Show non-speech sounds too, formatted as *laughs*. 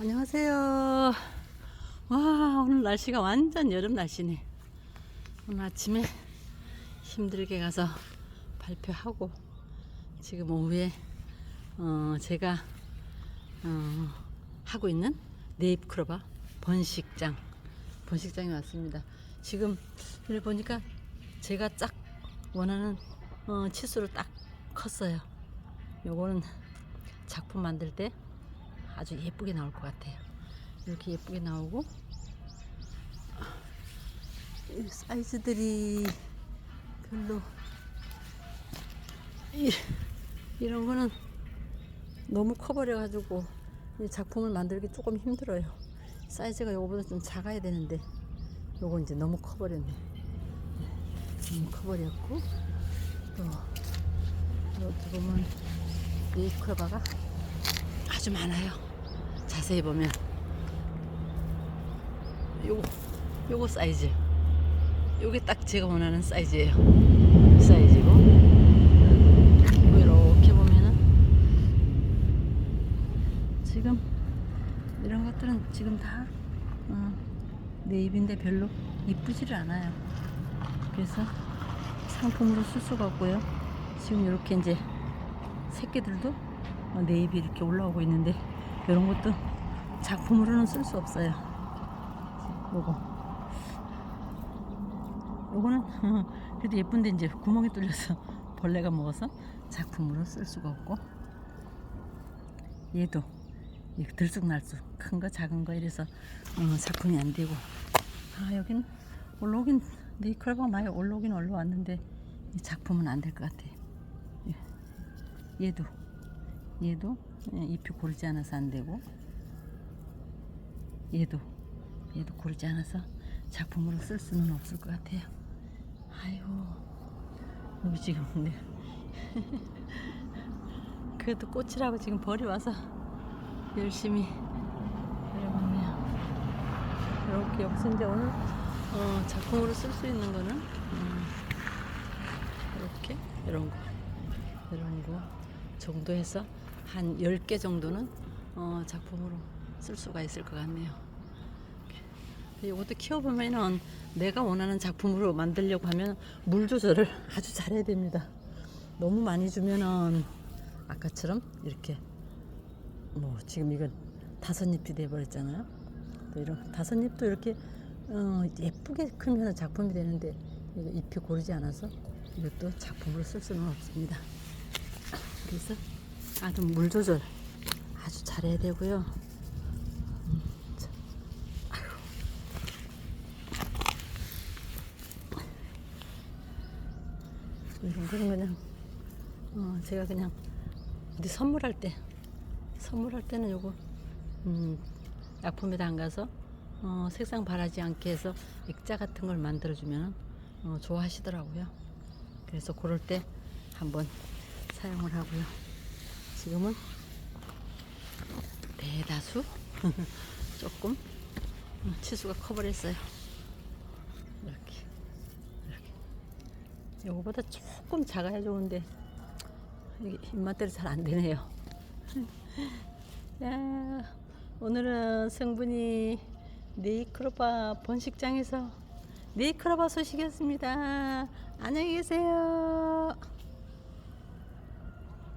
안녕하세요. 와, 오늘 날씨가 완전 여름 날씨네. 오늘 아침에 힘들게 가서 발표하고 지금 오후에 어, 제가 어, 하고 있는 네잎크로바 번식장 번식장에 왔습니다. 지금 여기 보니까 제가 딱 원하는 어, 치수로 딱 컸어요. 요거는 작품 만들 때 아주 예쁘게 나올 것 같아요. 이렇게 예쁘게 나오고 이 사이즈들이 별로 이, 이런 거는 너무 커버려 가지고 이 작품을 만들기 조금 힘들어요. 사이즈가 요거보다 좀 작아야 되는데 요거 이제 너무 커버렸네. 너무 커버렸고 또 이렇게 보면 이 크바가 아주 많아요. 자세히 보면 요거 요거 사이즈 요게 딱 제가 원하는 사이즈예요. 이 사이즈고 이렇게 보면은 지금 이런 것들은 지금 다 어, 네잎인데 별로 이쁘지를 않아요. 그래서 상품으로 쓸 수가 없고요. 지금 이렇게 이제 새끼들도 어, 네잎이 이렇게 올라오고 있는데 이런 것도 작품으로는 쓸 수 없어요. 요거. 요거는 *laughs* 그래도 예쁜데 이제 구멍이 뚫려서 *laughs* 벌레가 먹어서 작품으로 쓸 수가 없고 얘도 이 들쑥날쑥 큰 거 작은 거 이래서 어, 작품이 안 되고 아 여긴 올라오긴 네이클바가 많이 올라오긴 올라왔는데 이 작품은 안 될 것 같아. 예. 얘도 얘도? 예, 잎이 고르지 않아서 안 되고. 얘도. 얘도 고르지 않아서 작품으로 쓸 수는 없을 것 같아요. 아이고 여기 지금 네. 그래도 꽃이라고 지금 벌이 와서 열심히 내려봤네요. 이렇게 이제 오늘? 어, 작품으로 쓸 수 있는 거는? 음, 이렇게? 이런 거. 이런 거 정도 해서 한 10개 정도는 어, 작품으로 쓸 수가 있을 것 같네요. 이것도 키워보면은 내가 원하는 작품으로 만들려고 하면 물 조절을 *laughs* 아주 잘해야 됩니다. 너무 많이 주면은 아까처럼 이렇게 뭐 지금 이건 다섯 잎이 돼버렸잖아요. 또 이런 다섯 잎도 이렇게 어, 예쁘게 크면 작품이 되는데 잎이 고르지 않아서 이것도 작품으로 쓸 수는 없습니다. 그래서 아주 물 조절 아주 잘해야 되고요. 음, 거는 그냥 어, 제가 그냥 어디 선물할 때 선물할 때는 요거 음, 약품에 담가서 어, 색상 바라지 않게 해서 액자 같은 걸 만들어 주면 어, 좋아하시더라고요. 그래서 그럴 때 한번 사용을 하고요. 지금은 대다수 *laughs* 조금 어, 치수가 커버렸어요. 이렇게 이렇게 요거보다 조금 작아야 좋은데 입맛대로 잘 안 되네요. *laughs* 야, 오늘은 성분이 네이크로바 번식장에서 네이크로바 소식이었습니다. 안녕히 계세요.